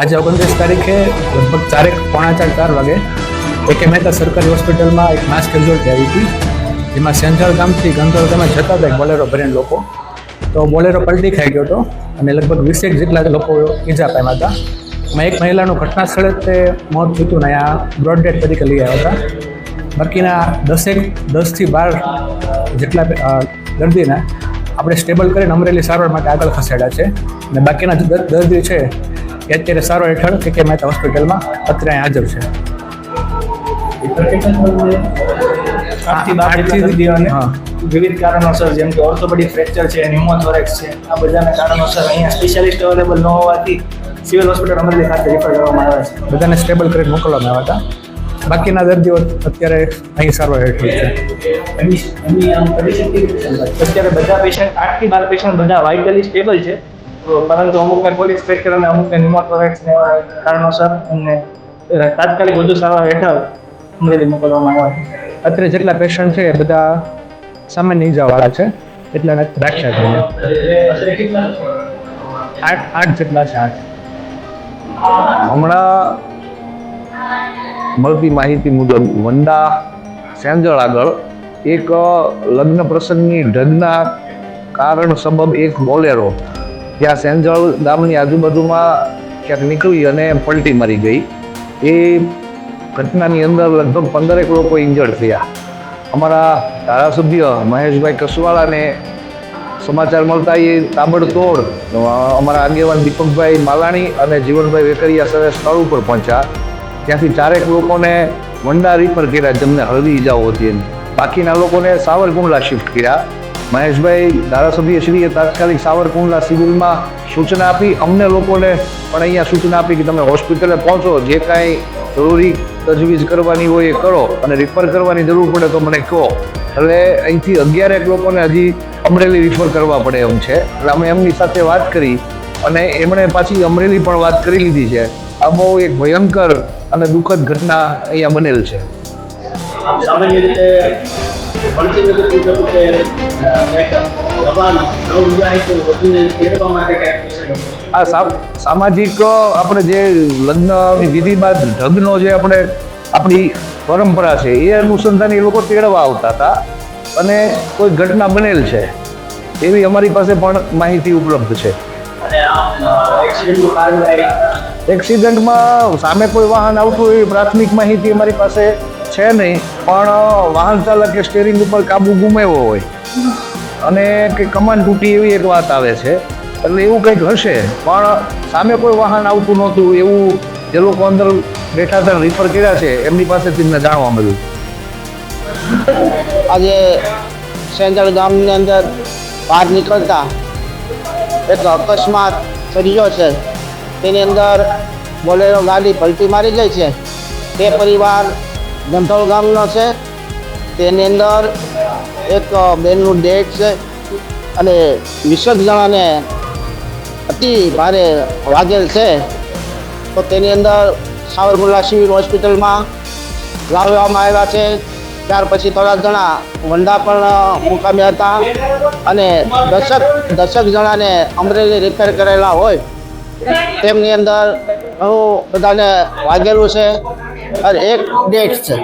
આજે ઓગણત્રીસ તારીખે લગભગ ચારેક, પોણા ચાર ચાર વાગે એક મહેતા સરકારી હોસ્પિટલમાં એક માસ કેઝ્યુઅલ્ટી આવી હતી. જેમાં સેન્ટ્રલ ગામથી ગંધોળ ગામે જતા હતા બોલેરો ભરીને લોકો. તો બોલેરો પલટી ખાઈ ગયો હતો અને લગભગ વીસેક જેટલા લોકો ઈજા પામ્યા હતા. એમાં એક મહિલાનું ઘટના સ્થળે તે મોત થયું ને અહીંયા બ્રોડ ડેડ તરીકે લઈ આવ્યા હતા. બાકીના દસેક, દસથી બાર જેટલા દર્દીને આપણે સ્ટેબલ કરીને અમરેલી સારવાર માટે આગળ ખસેડ્યા છે. અને બાકીના દર્દી છે એ અત્યારે સારવાર હેઠળ કે કે મહેતા હોસ્પિટલમાં અત્યારે હાજર છે. વિવિધ કારણોસર જેમ કે ઓર્થોપેડિક ફ્રેક્ચર છે ન્યુમોથોરેક્સ છે આ બધાના કારણોસર અહીંયા સ્પેશિયાલિસ્ટ અવેલેબલ ન હોવાથી સિવિલ હોસ્પિટલ અમરેલી ખાતે રિફર કરવામાં આવે છે. બધાને સ્ટેબલ કરીને મોકલવામાં આવ્યા હતા બાકીના દર્દીઓ અત્યારે અહીં સારવાર હેઠળ છે. અત્યારે બધા પેશન્ટ આઠથી બાર પેશન્ટ બધા વાઇટલી સ્ટેબલ છે. પરંતુ અમુકને પોલીસ ફ્રેક્ચર અને અમુકને ન્યુમોથોરેક્સ ને કારણોસર અને તાત્કાલિક વધુ સારવાર હેઠળ અમરેલી મોકલવામાં આવે અત્યારે જેટલા પેશન્ટ છે એ બધા સામાન્ય ઈજાવાળા છે. એટલા રાખ્યા છે. આઠ આઠ જેટલા છે આઠ. હમણાં મળતી માહિતી મુજબ વંડા સેંજળ આગળ એક લગ્ન પ્રસંગની ઢગના કારણ સબબ એક બોલેરો જ્યાં સેન્જળ ગામની આજુબાજુમાં ક્યાંક નીકળી અને પલટી મારી ગઈ. એ ઘટનાની અંદર લગભગ પંદરેક લોકો ઇન્જર્ડ થયા. અમારા ધારાસભ્ય મહેશભાઈ કસવાળાને સમાચાર મળતા એ તાબડતોડ અમારા આગેવાન દીપકભાઈ માલાણી અને જીવનભાઈ વેકરિયા સરે સ્થળ ઉપર પહોંચ્યા. ત્યાંથી ચારેક લોકોને વંડા રીફર કર્યા જેમને હળવી ઈજાઓ હતી બાકીના લોકોને સાવરકુંડલા શિફ્ટ કર્યા. મહેશભાઈ, ધારાસભ્ય શ્રીએ તાત્કાલિક સાવરકુંડલા સિવિલમાં સૂચના આપી. અમને લોકોને પણ અહીંયા સૂચના આપી કે તમે હોસ્પિટલે પહોંચો. જે કાંઈ જરૂરી તજવીજ કરવાની હોય એ કરો અને રિફર કરવાની જરૂર પડે તો મને કહો. એટલે અહીંથી અગિયારેક લોકોને હજી અમરેલી રિફર કરવા પડે એમ છે. એટલે અમે એમની સાથે વાત કરી અને એમણે પાછી અમરેલી પણ વાત કરી લીધી છે. આ બહુ એક ભયંકર અને દુઃખદ ઘટના અહીંયા બનેલ છે. સામાન્ય રીતે આ સામાજિક, આપણે જે લગ્ન વિધિ બાદ ઢગનો જે આપણે, આપણી પરંપરા છે, એ અનુસંધાન એ લોકો તેડવા આવતા હતા. અને કોઈ ઘટના બનેલ છે, એવી અમારી પાસે પણ માહિતી ઉપલબ્ધ છે. એક્સિડન્ટમાં સામે કોઈ વાહન આવતું એવી પ્રાથમિક માહિતી અમારી પાસે છે નહીં, પણ વાહન ચાલકે સ્ટેરિંગ ઉપર કાબુ ગુમાવ્યો હોય. અને કે કમાન તૂટી એવી એક વાત આવે છે. એટલે એવું કંઈક હશે, પણ સામે કોઈ વાહન આવતું નહોતું, એવું જે લોકો અંદર બેઠા હતા રિફર કર્યા છે, એમની પાસેથી અમને જાણવા મળ્યું. આજે સેન્ટ્રલ ગામની અંદર બહાર નીકળતા એક અકસ્માત સર્જ્યો છે. તેની અંદર બોલેરો ગાડી પલટી મારી ગઈ છે. તે પરિવાર ગંધોળ ગામનો છે. તેની અંદર એક બેનનું ડેટ છે અને વીસેક જણાને અતિ ભારે વાગેલ છે. તો તેની અંદર સાવરકુંડલા સિવિલ હોસ્પિટલમાં લાવવામાં આવ્યા છે. ત્યાર પછી થોડા જણા વંડા પણ મુકામે હતા અને દશક દશક જણાને અમરેલી રિપેર કરેલા હોય. તેમની અંદર ઘણું બધાને વાગેલું છે. અને એક ડેટ છે.